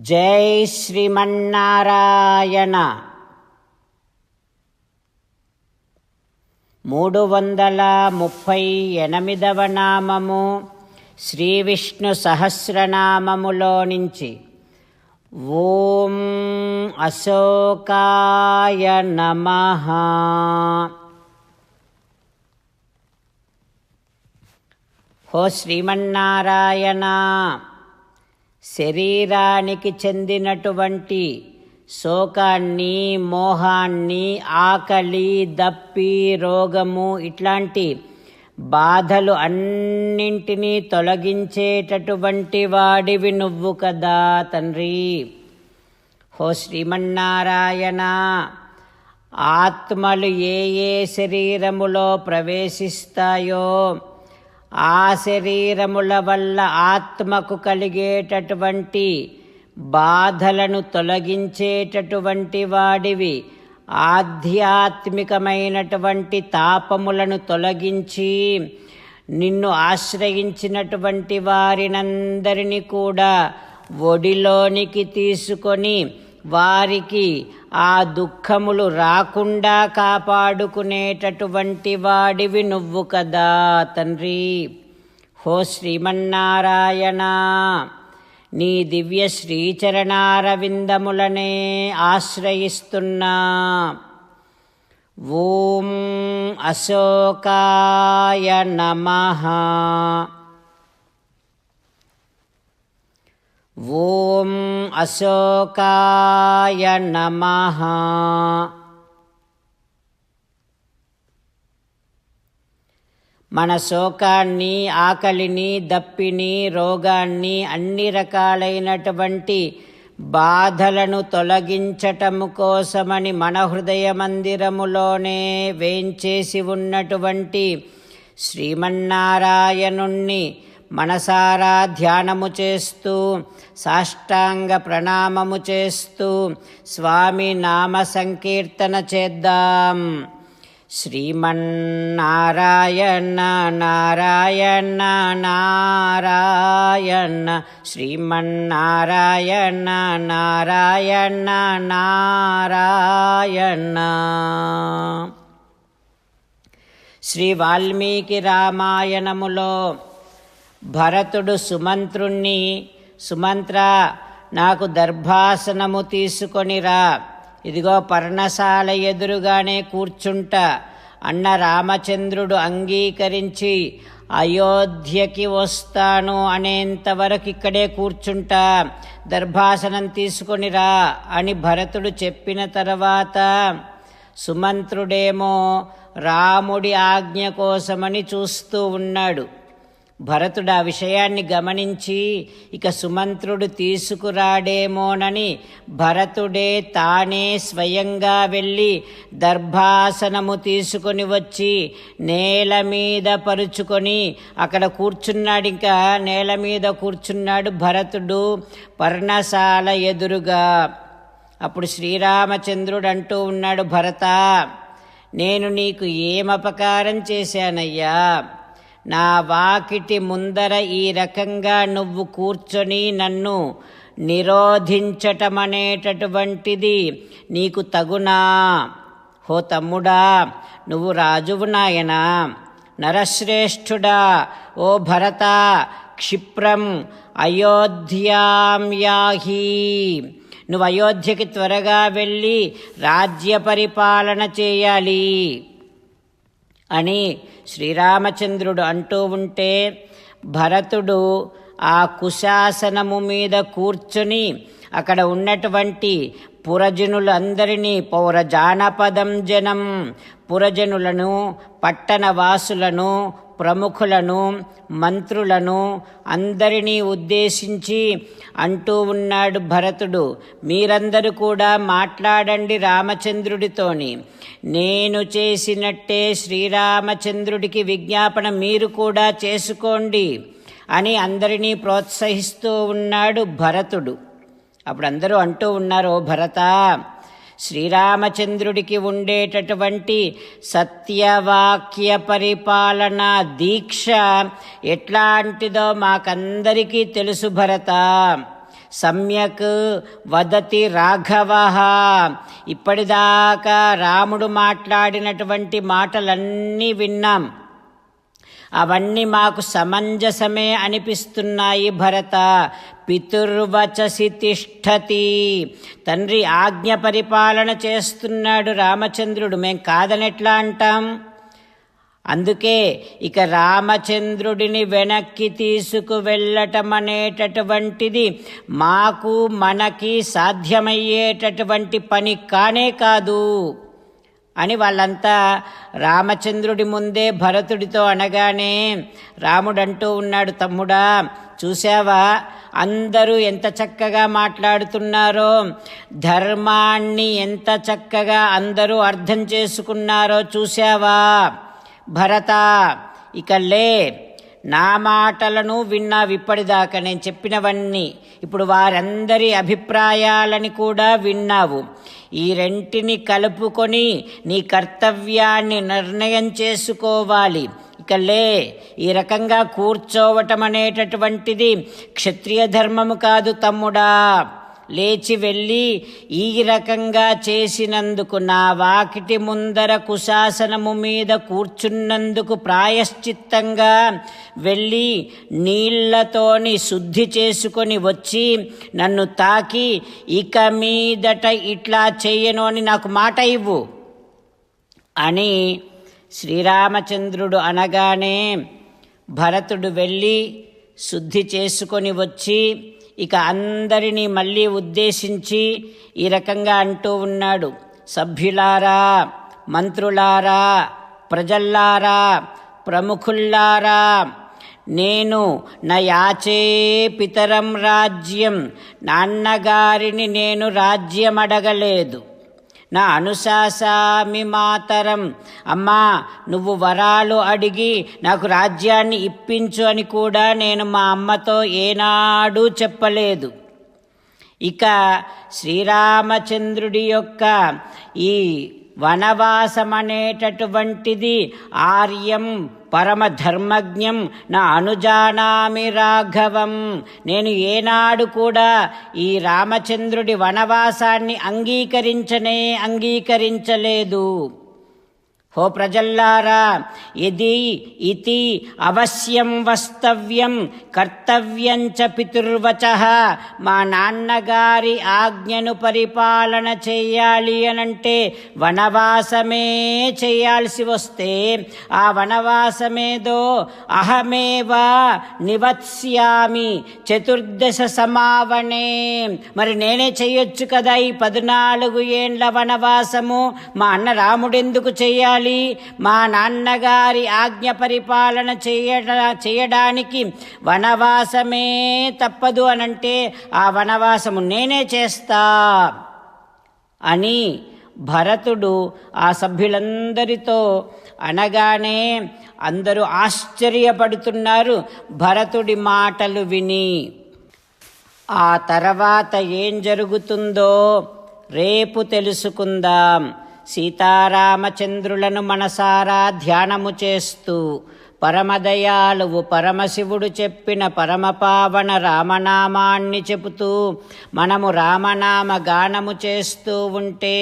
జై శ్రీమన్నారాయణ. మూడు వందల ముప్పై ఎనిమిదవ నామము శ్రీ విష్ణు సహస్రనామములో నుంచి. ఓం అశోకాయ నమ. హో శ్రీమన్నారాయణ. శరీరానికి చెందినటువంటి శోకాన్ని మోహాన్ని ఆకలి దప్పి రోగము ఇట్లాంటి బాధలు అన్నింటినీ తొలగించేటటువంటి వాడివి నువ్వు కదా తండ్రి. హో శ్రీమన్నారాయణ ఆత్మలు ఏ ఏ శరీరములో ప్రవేశిస్తాయో ఆ శరీరముల వల్ల ఆత్మకు కలిగేటటువంటి బాధలను తొలగించేటటువంటి వాడివి. ఆధ్యాత్మికమైనటువంటి తాపములను తొలగించి నిన్ను ఆశ్రయించినటువంటి వారినందరినీ కూడా ఒడిలోనికి తీసుకొని వారికి ఆ దుఃఖములు రాకుండా కాపాడుకునేటటువంటి వాడివి నువ్వు కదా తండ్రి. హో శ్రీమన్నారాయణ నీ దివ్య శ్రీచరణారవిందములనే ఆశ్రయిస్తున్నా. ఓం అశోకాయ నమః. ఓం అశోకాయ నమః. మన శోకాన్ని ఆకలిని దప్పిని రోగాన్ని అన్ని రకాలైనటువంటి బాధలను తొలగించటము కోసమని మన హృదయ మందిరములోనే వేంచేసి ఉన్నటువంటి శ్రీమన్నారాయణుణ్ణి మనసారా ధ్యానము చేస్తూ సాష్టాంగ ప్రణామము చేస్తూ స్వామి నామ సంకీర్తన చేద్దాం. శ్రీమన్నారాయణ నారాయణ నారాయణ శ్రీమన్నారాయణ నారాయణ నారాయణ. శ్రీ వాల్మీకి రామాయణములో భరతుడు సుమంత్రుణ్ణి సుమంత్ర నాకు దర్భాసనము తీసుకొనిరా. ఇదిగో పర్ణశాల ఎదురుగానే కూర్చుంటా. అన్న రామచంద్రుడు అంగీకరించి అయోధ్యకి వస్తాను అనేంతవరకు ఇక్కడే కూర్చుంటా. దర్భాసనం తీసుకొనిరా అని భరతుడు చెప్పిన తర్వాత సుమంత్రుడేమో రాముడి ఆజ్ఞ కోసమని చూస్తూ ఉన్నాడు. భరతుడు ఆ విషయాన్ని గమనించి ఇక సుమంత్రుడు తీసుకురాడేమోనని భరతుడే తానే స్వయంగా వెళ్ళి దర్భాసనము తీసుకొని వచ్చి నేల మీద పరుచుకొని అక్కడ కూర్చున్నాడు. ఇంకా నేల మీద కూర్చున్నాడు భరతుడు పర్ణశాల ఎదురుగా. అప్పుడు శ్రీరామచంద్రుడు అంటూ ఉన్నాడు భరత నేను నీకు ఏమపకారం చేశానయ్యా? నా వాకిటి ముందర ఈ రకంగా నువ్వు కూర్చొని నన్ను నిరోధించటమనేటటువంటిది నీకు తగునా? హో తమ్ముడా నువ్వు రాజువు నాయనా. నరశ్రేష్ఠుడా ఓ భరత క్షిప్రం అయోధ్యాం నువ్వు అయోధ్యకి త్వరగా వెళ్ళి రాజ్య పరిపాలన చేయాలి అని శ్రీరామచంద్రుడు అంటూ ఉంటే భరతుడు ఆ కుశాసనము మీద కూర్చుని అక్కడ ఉన్నటువంటి పురజనులందరినీ పౌర జానపదం జనం పురజనులను పట్టణ వాసులను ప్రముఖులను మంత్రులను అందరినీ ఉద్దేశించి అంటూ ఉన్నాడు భరతుడు. మీరందరూ కూడా మాట్లాడండి రామచంద్రుడితోని. నేను చేసినట్టే శ్రీరామచంద్రుడికి విజ్ఞాపన మీరు కూడా చేసుకోండి అని అందరినీ ప్రోత్సహిస్తూ ఉన్నాడు భరతుడు. అప్పుడు అందరూ అంటూ ఉన్నారు "ఓ భరత శ్రీరామచంద్రుడికి ఉండేటటువంటి సత్యవాక్య పరిపాలన దీక్ష ఎట్లాంటిదో మాకందరికీ తెలుసు భరత. సమ్యక్ వదతి రాఘవ. ఇప్పటిదాకా రాముడు మాట్లాడినటువంటి మాటలన్నీ విన్నాం. అవన్నీ మాకు సమంజసమే అనిపిస్తున్నాయి భరత. పితుర్వచసి తిష్టతి. తండ్రి ఆజ్ఞ పరిపాలన చేస్తున్నాడు రామచంద్రుడు. మేం కాదనెట్లా అంటాం? అందుకే ఇక రామచంద్రుడిని వెనక్కి తీసుకు వెళ్ళటం అనేటటువంటిది మాకు మనకి సాధ్యమయ్యేటటువంటి పని కానే కాదు. అని వాళ్ళంతా రామచంద్రుడి ముందే భరతుడితో అనగానే రాముడంటూ ఉన్నాడు తమ్ముడా చూశావా? అందరూ ఎంత చక్కగా మాట్లాడుతున్నారో ధర్మాన్ని ఎంత చక్కగా అందరూ అర్థం చేసుకున్నారో చూశావా? భరత ఇక లే నా మాటలను విన్నావు ఇప్పటిదాకా నేను చెప్పినవన్నీ ఇప్పుడు వారందరి అభిప్రాయాలని కూడా విన్నావు. ఈ రెంటిని కలుపుకొని నీ కర్తవ్యాన్ని నిర్ణయం చేసుకోవాలి. ఇక లే ఈ రకంగా కూర్చోవటం అనేటటువంటిది క్షత్రియ ధర్మము కాదు తమ్ముడా. లేచి వెళ్ళి ఈ రకంగా చేసినందుకు నా వాకిటి ముందర కుశాసనము మీద కూర్చున్నందుకు ప్రాయశ్చిత్తంగా వెళ్ళి నీళ్ళతోని శుద్ధి చేసుకొని వచ్చి నన్ను తాకి ఇక మీదట ఇట్లా చేయను అని నాకు మాట ఇవ్వు. అని శ్రీరామచంద్రుడు అనగానే భరతుడు వెళ్ళి శుద్ధి చేసుకొని వచ్చి ఇక అందరినీ మళ్ళీ ఉద్దేశించి ఈ రకంగా అంటూ ఉన్నాడు. సభ్యులారా మంత్రులారా ప్రజల్లారా ప్రముఖుల్లారా నేను నా యాచే పితరం రాజ్యం నాన్నగారిని నేను రాజ్యం అడగలేదు నా అనుశాసామి మాతరం. అమ్మా నువ్వు వరాలు అడిగి నాకు రాజ్యాన్ని ఇప్పించు అని కూడా నేను మా అమ్మతో ఏనాడూ చెప్పలేదు. ఇక శ్రీరామచంద్రుడి యొక్క ఈ వనవాసం అనేటటువంటిది ఆర్యం పరమధర్మజ్ఞం నా అనుజానామి రాఘవం. నేను ఏనాడు కూడా ఈ రామచంద్రుడి వనవాసాన్ని అంగీకరించనే అంగీకరించలేదు. హో ప్రజల్లారా ఇది ఇది అవశ్యం వస్తవ్యం కర్తవ్యం చ పితుర్వచ మా నాన్నగారి ఆజ్ఞను పరిపాలన చేయాలి అనంటే వనవాసమే చేయాల్సి వస్తే ఆ వనవాసమేదో అహమేవా నివత్స్యామి చతుర్దశ సమావనే. మరి నేనే చెయ్యొచ్చు కదా ఈ పద్నాలుగు ఏండ్ల వనవాసము? మా అన్న రాముడెందుకు చేయాలి? చేయాలి. మా నాన్నగారి ఆజ్ఞ పరిపాలన చేయడ చేయడానికి వనవాసమే తప్పదు అనంటే ఆ వనవాసము నేనే చేస్తా అని భరతుడు ఆ సభ్యులందరితో అనగానే అందరూ ఆశ్చర్యపడుతున్నారు. భరతుడి మాటలు విని ఆ తర్వాత ఏం జరుగుతుందో రేపు తెలుసుకుందాం. సీతారామచంద్రులను మనసారా ధ్యానము చేస్తూ పరమదయాలువు పరమశివుడు చెప్పిన పరమపావన రామనామాన్ని చెబుతూ మనము రామనామ గానము చేస్తూ ఉంటే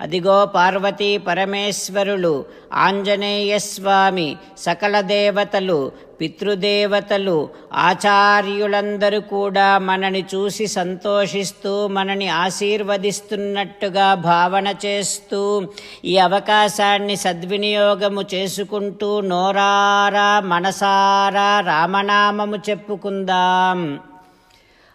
అదిగో పార్వతీ పరమేశ్వరులు ఆంజనేయస్వామి సకల దేవతలు పితృదేవతలు ఆచార్యులందరూ కూడా మనని చూసి సంతోషిస్తూ మనని ఆశీర్వదిస్తున్నట్టుగా భావన చేస్తూ ఈ అవకాశాన్ని సద్వినియోగము చేసుకుంటూ నోరారా మనసారా రామనామము చెప్పుకుందాం.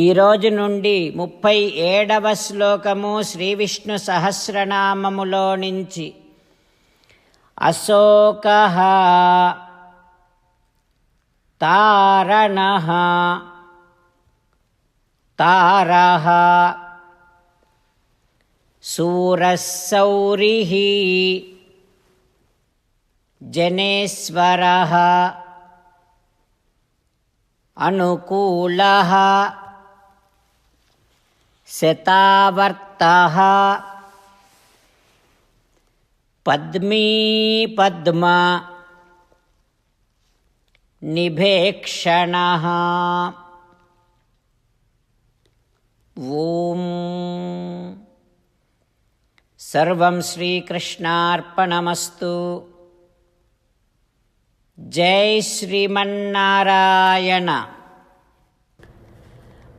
ఈరోజు నుండి ముప్పై ఏడవ శ్లోకము శ్రీ విష్ణు సహస్రనామములో నుంచి. అశోక తారణ తార సూరసౌరి జనేశ్వర అనుకూల शतावर्तः। शतावर्ताः पद्मीपद्मनिभेक्षणः ॐ सर्वं श्रीकृष्णार्पणमस्तु। जय श्रीमन्नारायण।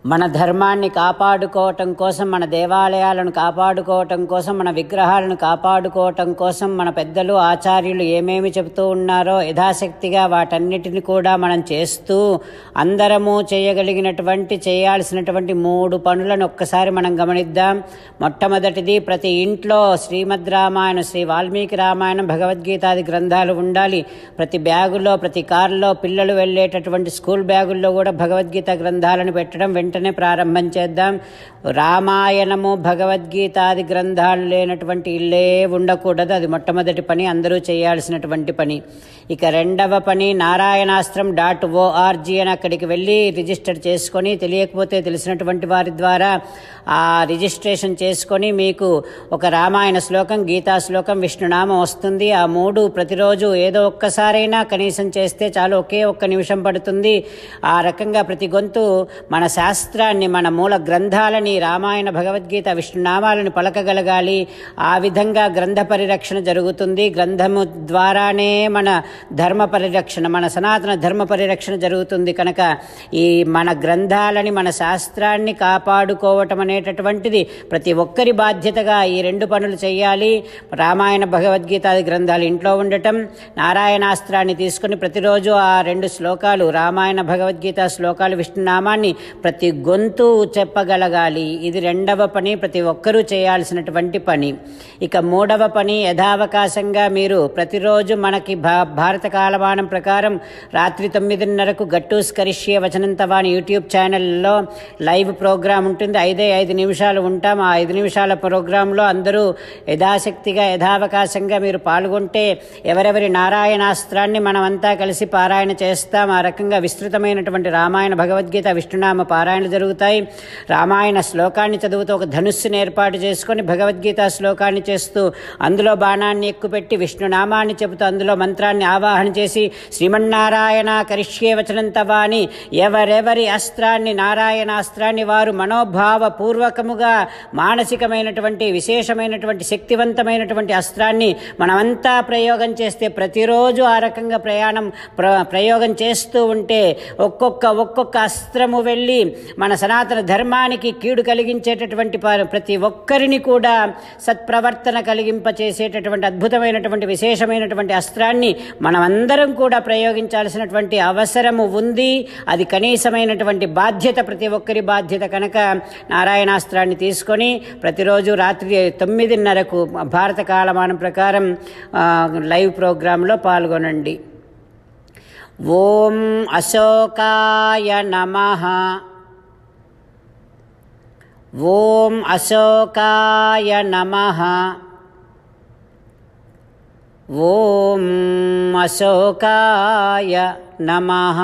మన ధర్మాన్ని కాపాడుకోవటం కోసం మన దేవాలయాలను కాపాడుకోవటం కోసం మన విగ్రహాలను కాపాడుకోవటం కోసం మన పెద్దలు ఆచార్యులు ఏమేమి చెబుతూ ఉన్నారో యథాశక్తిగా వాటన్నిటిని కూడా మనం చేస్తూ అందరము చేయగలిగినటువంటి చేయాల్సినటువంటి మూడు పనులను ఒక్కసారి మనం గమనిద్దాం. మొట్టమొదటిది ప్రతి ఇంట్లో శ్రీమద్ రామాయణం శ్రీ వాల్మీకి రామాయణం భగవద్గీతాది గ్రంథాలు ఉండాలి. ప్రతి బ్యాగులో ప్రతి కారులో పిల్లలు వెళ్ళేటటువంటి స్కూల్ బ్యాగుల్లో కూడా భగవద్గీత గ్రంథాలను పెట్టడం వెంటనే ప్రారంభం చేద్దాం. రామాయణము భగవద్గీతాది గ్రంథాలు లేనటువంటి ఇల్లే ఉండకూడదు. అది మొట్టమొదటి పని. అందరూ చేయాల్సినటువంటి పని. ఇక రెండవ పని నారాయణాస్త్రం డాట్ ఓఆర్జీ అని అక్కడికి వెళ్ళి రిజిస్టర్ చేసుకొని తెలియకపోతే తెలిసినటువంటి వారి ద్వారా ఆ రిజిస్ట్రేషన్ చేసుకొని మీకు ఒక రామాయణ శ్లోకం గీతా శ్లోకం విష్ణునామం వస్తుంది. ఆ మూడు ప్రతిరోజు ఏదో ఒక్కసారైనా కనీసం చేస్తే చాలు ఒకే ఒక్క నిమిషం పడుతుంది. ఆ రకంగా ప్రతి గొంతు మన శాస్త్రాన్ని మన మూల గ్రంథాలని రామాయణ భగవద్గీత విష్ణునామాలను పలకగలగాలి. ఆ విధంగా గ్రంథ పరిరక్షణ జరుగుతుంది. గ్రంథము ద్వారానే మన ధర్మ పరిరక్షణ మన సనాతన ధర్మ పరిరక్షణ జరుగుతుంది కనుక ఈ మన గ్రంథాలని మన శాస్త్రాన్ని కాపాడుకోవటం అనేటటువంటిది ప్రతి ఒక్కరి బాధ్యతగా ఈ రెండు పనులు చేయాలి. రామాయణ భగవద్గీతాది గ్రంథాలు ఇంట్లో ఉండటం నారాయణాస్త్రాన్ని తీసుకుని ప్రతిరోజు ఆ రెండు శ్లోకాలు రామాయణ భగవద్గీత శ్లోకాలు విష్ణునామాన్ని ప్రతి గొంతు చెప్పగలగాలి. ఇది రెండవ పని. ప్రతి ఒక్కరూ చేయాల్సినటువంటి పని. ఇక మూడవ పని యథావకాశంగా మీరు ప్రతిరోజు మనకి భా భారత కాలమానం ప్రకారం రాత్రి తొమ్మిదిన్నరకు గట్టు స్కరిష్య వచనంతవాణి యూట్యూబ్ ఛానల్లో లైవ్ ప్రోగ్రాం ఉంటుంది. ఐదే ఐదు నిమిషాలు ఉంటాం. ఆ ఐదు నిమిషాల ప్రోగ్రాంలో అందరూ యథాశక్తిగా యథావకాశంగా మీరు పాల్గొంటే ఎవరెవరి నారాయణాస్త్రాన్ని మనమంతా కలిసి పారాయణ చేస్తాం. ఆ రకంగా విస్తృతమైనటువంటి రామాయణ భగవద్గీత విష్ణునామ పారాయణలు జరుగుతాయి. రామాయణ శ్లోకాన్ని చదువుతూ ఒక ధనుస్సుని ఏర్పాటు చేసుకొని భగవద్గీత శ్లోకాన్ని చేస్తూ అందులో బాణాన్ని ఎక్కుపెట్టి విష్ణునామాన్ని చెబుతూ అందులో మంత్రాన్ని ఆవాహన చేసి శ్రీమన్నారాయణ కరిష్యే వచనంతవా అని ఎవరెవరి అస్త్రాన్ని నారాయణాస్త్రాన్ని వారు మనోభావపూర్వకముగా మానసికమైనటువంటి విశేషమైనటువంటి శక్తివంతమైనటువంటి అస్త్రాన్ని మనమంతా ప్రయోగం చేస్తే ప్రతిరోజు ఆ రకంగా ప్రయాణం ప్ర ప్రయోగం చేస్తూ ఉంటే ఒక్కొక్క ఒక్కొక్క అస్త్రము వెళ్ళి మన సనాతన ధర్మానికి కీడు కలిగించేటటువంటి ప- ప్రతి ఒక్కరిని కూడా సత్ప్రవర్తన కలిగింపచేసేటటువంటి అద్భుతమైనటువంటి విశేషమైనటువంటి అస్త్రాన్ని మనమందరం కూడా ప్రయోగించాల్సినటువంటి అవసరము ఉంది. అది కనీసమైనటువంటి బాధ్యత ప్రతి ఒక్కరి బాధ్యత కనుక నారాయణాస్త్రాన్ని తీసుకొని ప్రతిరోజు రాత్రి తొమ్మిదిన్నరకు భారత కాలమానం ప్రకారం లైవ్ ప్రోగ్రాంలో పాల్గొనండి. ఓం అశోకాయ నమః. ॐ अशोकाय नमः। ॐ अशोकाय नमः।